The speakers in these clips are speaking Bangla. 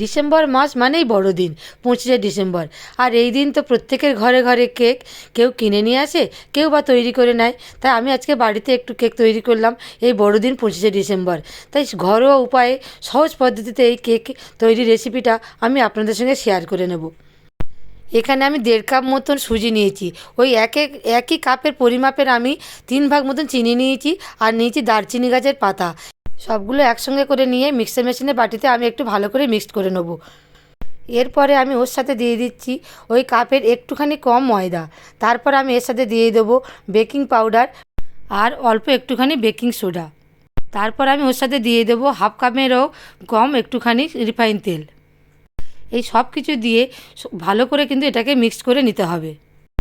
ডিসেম্বর মাস মানেই বড়দিন, পঁচিশে ডিসেম্বর। আর এই দিন তো প্রত্যেকের ঘরে ঘরে কেক, কেউ কিনে নিয়ে আসে, কেউ বা তৈরি করে নেয়। তাই আমি আজকে বাড়িতে একটু কেক তৈরি করলাম এই বড়দিন পঁচিশে ডিসেম্বর। তাই ঘরোয়া উপায়ে, সহজ পদ্ধতিতে এই কেক তৈরি রেসিপিটা আমি আপনাদের সঙ্গে শেয়ার করে নেব। এখানে আমি দেড় কাপ মতন সুজি নিয়েছি। ওই এক এক, একই কাপের পরিমাপের আমি তিন ভাগ মতন চিনি নিয়েছি আর নিয়েছি দারচিনি গাছের পাতা। সবগুলো একসঙ্গে করে নিয়ে মিক্সার মেশিনের বাটিতে আমি একটু ভালো করে মিক্সড করে নেব। এরপরে আমি ওর সাথে দিয়ে দিচ্ছি ওই কাপের একটুখানি কম ময়দা। তারপর আমি এর সাথে দিয়ে দেবো বেকিং পাউডার আর অল্প একটুখানি বেকিং সোডা তারপর আমি ওর সাথে দিয়ে দেবো হাফ কাপেরও কম একটুখানি রিফাইন তেল। এই সব কিছু দিয়ে ভালো করে কিন্তু এটাকে মিক্সড করে নিতে হবে।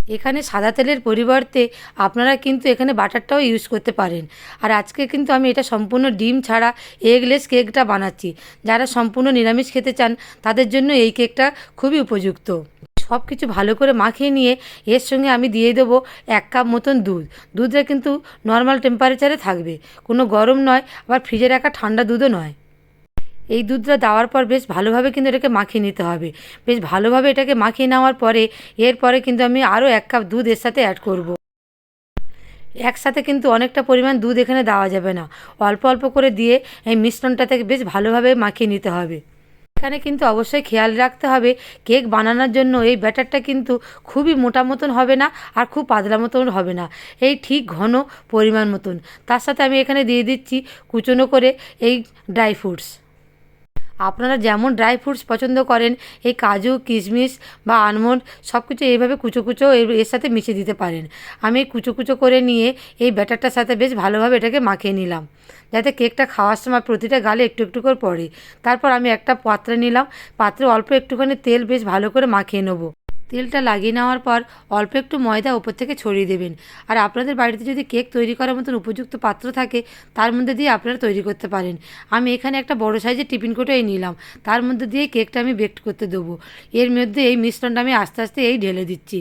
এখানে সাদা তেলের পরিবর্তে আপনারা কিন্তু এখানে বাটারটাও ইউজ করতে পারেন। আর আজকে কিন্তু আমি এটা সম্পূর্ণ ডিম ছাড়া এগলেস কেকটা বানাচ্ছি। যারা সম্পূর্ণ নিরামিষ খেতে চান, তাদের জন্য এই কেকটা খুবই উপযুক্ত। সব কিছু ভালো করে মাখিয়ে নিয়ে এর সঙ্গে আমি দিয়ে দেবো এক কাপ মতন দুধ। দুধটা কিন্তু নর্মাল টেম্পারেচারে থাকবে। কোনো গরম নয়, আবার ফ্রিজে রাখা ঠান্ডা দুধও নয়। এই দুধটা দেওয়ার পর বেশ ভালোভাবে কিন্তু এটাকে মাখিয়ে নিতে হবে। বেশ ভালোভাবে এটাকে মাখিয়ে নেওয়ার পরে, এরপরে কিন্তু আমি আরও এক কাপ দুধ এর সাথে অ্যাড করব। একসাথে কিন্তু অনেকটা পরিমাণ দুধ এখানে দেওয়া যাবে না। অল্প অল্প করে দিয়ে এই মিশ্রণটাতে বেশ ভালোভাবে মাখিয়ে নিতে হবে। এখানে কিন্তু অবশ্যই খেয়াল রাখতে হবে, কেক বানানোর জন্য এই ব্যাটারটা কিন্তু খুবই মোটা মতন হবে না আর খুব পাতলা মতন হবে না। এই ঠিক ঘন পরিমাণ মতন। তার সাথে আমি এখানে দিয়ে দিচ্ছি কুচনো করে এই ড্রাই ফ্রুটস আপনারা যেমন ড্রাই ফ্রুটস পছন্দ করেন, এই কাজু, কিশমিশ বা আলমন্ড সব কিছু এইভাবে কুচো কুচো এর সাথে মিশিয়ে দিতে পারেন। আমি এই কুচো কুচো করে নিয়ে এই ব্যাটারটার সাথে বেশ ভালোভাবে এটাকে মাখিয়ে নিলাম। যাতে কেকটা খাওয়ার সময় প্রতিটা গালে একটু একটু করে পড়ে। তারপর আমি একটা পাত্রে নিলাম। পাত্রে অল্প একটুখানি তেল বেশ ভালো করে মাখিয়ে নেব। তেলটা লাগিয়ে নেওয়ার পর অল্প একটু ময়দা ওপর থেকে ছড়িয়ে দেবেন। আর আপনাদের বাড়িতে যদি কেক তৈরি করার মতন উপযুক্ত পাত্র থাকে, তার মধ্যে দিয়ে আপনারা তৈরি করতে পারেন। আমি এখানে একটা বড় সাইজের টিফিন কোটোই নিলাম। তার মধ্যে দিয়ে কেকটা আমি বেক করতে দেবো। এর মধ্যে এই মিশ্রণটা আমি আস্তে আস্তে এই ঢেলে দিচ্ছি।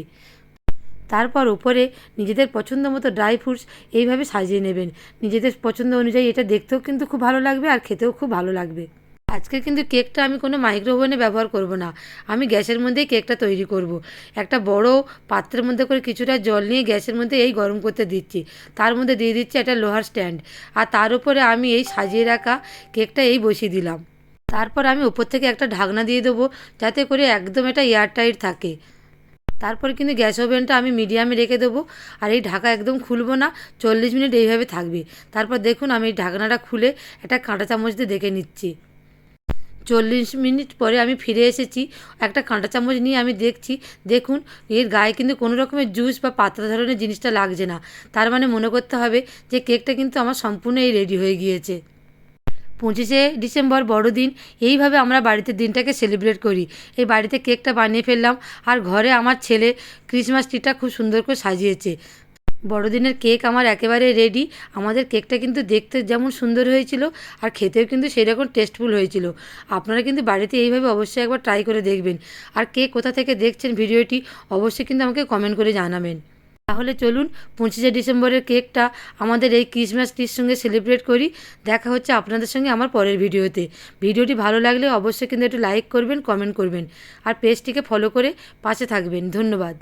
তারপর উপরে নিজেদের পছন্দ মতো ড্রাই ফ্রুটস এইভাবে সাজিয়ে নেবেন। নিজেদের পছন্দ অনুযায়ী এটা দেখতেও কিন্তু খুব ভালো লাগবে আর খেতেও খুব ভালো লাগবে। আজকে কিন্তু কেকটা আমি কোনো মাইক্রোওভেনে ব্যবহার করব না। আমি গ্যাসের মধ্যেই কেকটা তৈরি করব। একটা বড় পাত্রের মধ্যে করে কিছুটা জল নিয়ে গ্যাসের মধ্যে এই গরম করতে দিচ্ছি। তার মধ্যে দিয়ে দিচ্ছি একটা লোহার স্ট্যান্ড। আর তার উপরে আমি এই সাজিয়ে রাখা কেকটা এই বসিয়ে দিলাম। তারপর আমি উপর থেকে একটা ঢাকনা দিয়ে দেবো, যাতে করে একদম এটা এয়ারটাইট থাকে। তারপর কিন্তু গ্যাস ওভেনটা আমি মিডিয়ামে রেখে দেবো। আর এই ঢাকা একদম খুলবো না, চল্লিশ মিনিট এইভাবে থাকবে। তারপর দেখুন আমি এই ঢাকনাটা খুলে একটা কাঁটা চামচ দিয়ে দেখে নিচ্ছি। চল্লিশ মিনিট পরে আমি ফিরে এসেছি। একটা কাঁটা চামচ নিয়ে আমি দেখছি, দেখুন, এর গায়ে কিন্তু কোনো রকমের জুস বা পাতলা ধরনের জিনিসটা লাগছে না। তার মানে মনে করতে হবে যে কেকটা কিন্তু আমার সম্পূর্ণ এই রেডি হয়ে গিয়েছে। পঁচিশে ডিসেম্বর বড়দিন, এইভাবে আমরা বাড়িতে দিনটাকে সেলিব্রেট করি। এই বাড়িতে কেকটা বানিয়ে ফেললাম, আর ঘরে আমার ছেলে ক্রিসমাস ট্রিটা খুব সুন্দর করে সাজিয়েছে। বড়দিনের কেক আমার একেবারে রেডি আমাদের কেকটা কিন্তু দেখতে যেমন সুন্দর হয়েছিল, আর খেতেও কিন্তু সেই রকম টেস্টফুল হয়েছিল। আপনারা কিন্তু বাড়িতে এইভাবে অবশ্যই একবার ট্রাই করে দেখবেন। আর কে কোথা থেকে দেখছেন ভিডিওটি, অবশ্যই কিন্তু আমাকে কমেন্ট করে জানাবেন। তাহলে চলুন, পঁচিশে ডিসেম্বরের কেকটা আমাদের এই ক্রিসমাস ট্রির সঙ্গে সেলিব্রেট করি। দেখা হচ্ছে আপনাদের সঙ্গে আমার পরের ভিডিওতে। ভিডিওটি ভালো লাগলে অবশ্যই কিন্তু একটু লাইক করবেন কমেন্ট করবেন। আর পেজটিকে ফলো করে পাশে থাকবেন। ধন্যবাদ।